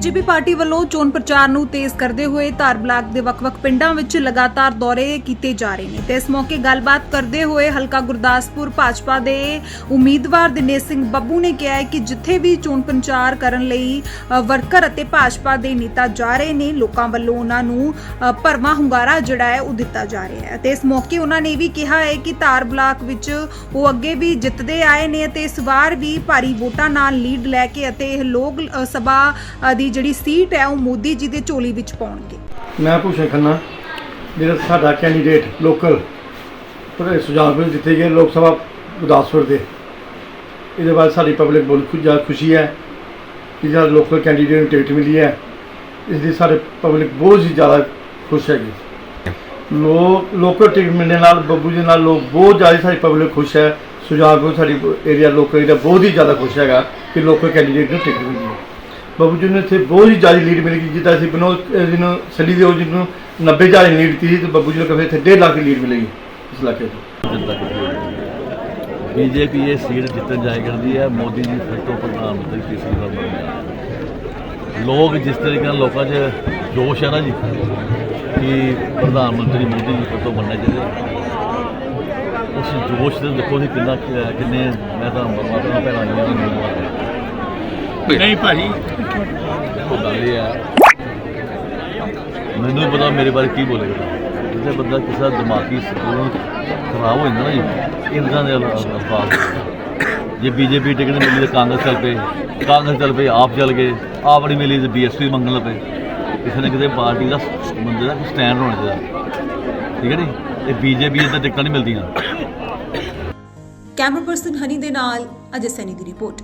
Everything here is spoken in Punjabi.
ਬੀਜੇਪੀ ਪਾਰਟੀ ਵੱਲੋਂ ਚੋਣ ਪ੍ਰਚਾਰ ਨੂੰ ਤੇਜ਼ ਕਰਦੇ ਹੋਏ ਧਾਰ ਬਲਾਕ ਦੇ ਵੱਖ-ਵੱਖ ਪਿੰਡਾਂ ਵਿੱਚ ਲਗਾਤਾਰ ਦੌਰੇ ਕੀਤੇ ਜਾ ਰਹੇ ਨੇ ਤੇ ਇਸ ਮੌਕੇ ਗੱਲਬਾਤ ਕਰਦੇ ਹੋਏ ਹਲਕਾ ਗੁਰਦਾਸਪੁਰ ਭਾਜਪਾ ਦੇ ਉਮੀਦਵਾਰ ਦਿਨੇਸ਼ ਸਿੰਘ ਬੱਬੂ ਨੇ ਕਿਹਾ ਹੈ ਕਿ ਜਿੱਥੇ ਵੀ ਚੋਣ ਪ੍ਰਚਾਰ ਕਰਨ ਲਈ ਵਰਕਰ ਅਤੇ ਭਾਜਪਾ ਦੇ ਨੇਤਾ ਜਾ ਰਹੇ ਨੇ ਲੋਕਾਂ ਵੱਲੋਂ ਉਹਨਾਂ ਨੂੰ ਅ, ਭਰਵਾਂ ਹੁੰਗਾਰਾ ਜਿਹੜਾ ਹੈ ਉਹ ਦਿੱਤਾ ਜਾ ਰਿਹਾ ਹੈ ਤੇ ਇਸ ਮੌਕੇ ਉਹਨਾਂ ਨੇ ਇਹ ਵੀ ਕਿਹਾ ਹੈ ਕਿ ਧਾਰ ਬਲਾਕ ਵਿੱਚ ਉਹ ਅੱਗੇ ਵੀ ਜਿੱਤਦੇ ਆਏ ਨੇ ਅਤੇ ਇਸ ਵਾਰ ਵੀ ਭਾਰੀ ਵੋਟਾਂ ਨਾਲ ਲੀਡ ਲੈ ਕੇ ਅਤੇ ਇਹ ਲੋਕ ਸਭਾ ਦੀ ਜਿਹੜੀ ਸੀਟ ਹੈ ਉਹ ਮੋਦੀ ਜੀ ਦੇ ਝੋਲੀ ਵਿੱਚ ਪਾਉਣਗੇ। ਮੈਂ ਭੂਸ਼ਣ ਖੰਨਾ, ਜਿਹੜਾ ਸਾਡਾ ਕੈਂਡੀਡੇਟ ਲੋਕਲ ਪਰ ਸੁਜਾਨਪੁਰ ਜਿੱਥੇ ਗਏ ਲੋਕ ਸਭਾ ਗੁਰਦਾਸਪੁਰ ਦੇ। ਇਹਦੇ ਬਾਅਦ ਸਾਡੀ ਪਬਲਿਕ ਬਹੁਤ ਜ਼ਿਆਦਾ ਖੁਸ਼ੀ ਹੈ ਕਿ ਜਿਹੜਾ ਲੋਕਲ ਕੈਂਡੀਡੇਟ ਨੂੰ ਟਿਕਟ ਮਿਲੀ ਹੈ, ਇਸ ਦੀ ਸਾਡੇ ਪਬਲਿਕ ਬਹੁਤ ਹੀ ਜ਼ਿਆਦਾ ਖੁਸ਼ ਹੈਗੀ। ਲੋਕ ਲੋਕਲ ਟਿਕਟ ਮਿਲਣ ਨਾਲ, ਬੱਬੂ ਜੀ ਨਾਲ ਲੋਕ ਬਹੁਤ ਜ਼ਿਆਦਾ ਸਾਡੀ ਪਬਲਿਕ ਖੁਸ਼ ਹੈ। ਸੁਜਾਨਪੁਰ ਸਾਡੀ ਏਰੀਆ ਲੋਕਲ ਏਰੀਆ ਬਹੁਤ ਹੀ ਜ਼ਿਆਦਾ ਖੁਸ਼ ਹੈਗਾ ਕਿ ਲੋਕਲ ਕੈਂਡੀਡੇਟ ਨੂੰ ਟਿਕਟ ਮਿਲੀ। ਬਾਬੂ ਜੀ ਨੂੰ ਇੱਥੇ ਬਹੁਤ ਹੀ ਜ਼ਿਆਦਾ ਲੀਡ ਮਿਲ ਗਈ, ਜਿੱਦਾਂ ਅਸੀਂ ਬਨੋ ਜਿਹਨੂੰ ਸਲੀ ਦੇ ਉਹ ਜਿਹਨੂੰ 90000 ਦੀ ਲੀਡ ਦਿੱਤੀ ਸੀ, ਤੇ ਬੱਬੂ ਜੀ ਨੂੰ ਕਹੇ ਇੱਥੇ 1.5 ਲੱਖ ਦੀ ਲੀਡ ਮਿਲੇਗੀ ਇਸ ਇਲਾਕੇ ਤੋਂ। ਬੀਜੇਪੀ ਇਹ ਸੀਟ ਜਿੱਤਣ ਜਾਇਆ ਕਰਦੀ ਹੈ, ਮੋਦੀ ਜੀ ਫਿਰ ਤੋਂ ਪ੍ਰਧਾਨ ਮੰਤਰੀ ਤੀਸਰੀ ਵਾਰ ਬਣਨਗੇ ਲੋਕ ਜਿਸ ਤਰੀਕੇ ਨਾਲ ਲੋਕਾਂ 'ਚ ਜੋਸ਼ ਹੈ ਨਾ ਜੀ, ਕਿ ਪ੍ਰਧਾਨ ਮੰਤਰੀ ਮੋਦੀ ਜੀ ਫਿਰ ਤੋਂ ਬਣਨਾ ਚਾਹੀਦਾ ਉਸ ਜੋਸ਼ ਦੇ ਦੇਖੋ ਜੀ ਕਿੰਨਾ ਕਿ- ਕਿੰਨੇ ਮੈਂ ਤਾਂ ਨਹੀਂ ਭਾਜੀ। ਗੱਲ ਇਹ ਮੈਨੂੰ ਪਤਾ ਮੇਰੇ ਬਾਰੇ ਕੀ ਬੋਲੇਗਾ। ਜਿੱਥੇ ਬੰਦਾ ਕਿਸੇ ਦਾ ਦਿਮਾਗੀ ਸਕੂਨ ਖਰਾਬ ਹੋ ਜਾਂਦਾ ਨਾ ਜੀ ਇਨ੍ਹਾਂ ਦੇ ਅਲ- ਅਲਫਾਜ਼ ਜੇ ਬੀਜੇਪੀ ਟਿਕਟ ਮਿਲੀ ਤਾਂ ਕਾਂਗਰਸ ਚੱਲ ਪਏ। ਕਾਂਗਰਸ ਚੱਲ ਪਏ ਆਪ ਚੱਲ ਗਏ। ਆਪ ਨਹੀਂ ਮਿਲੀ ਤਾਂ ਬੀਐਸਪੀ ਮੰਗਣ ਲੱਗ ਪਏ। ਕਿਸੇ ਨਾ ਕਿਸੇ ਪਾਰਟੀ ਦਾ ਬੰਦੇ ਦਾ ਸਟੈਂਡ ਹੋਣਾ ਚਾਹੀਦਾ। ਠੀਕ ਹੈ ਨੀ ਇਹ ਬੀਜੇਪੀ ਇਦਾਂ ਟਿਕਟਾਂ ਨਹੀਂ ਮਿਲਦੀਆਂ। ਕੈਮਰਾ ਪਰਸਨ ਹਨੀ ਦੇ ਨਾਲ ਅਜੇ ਸੈਨੀ ਦੀ ਰਿਪੋਰਟ।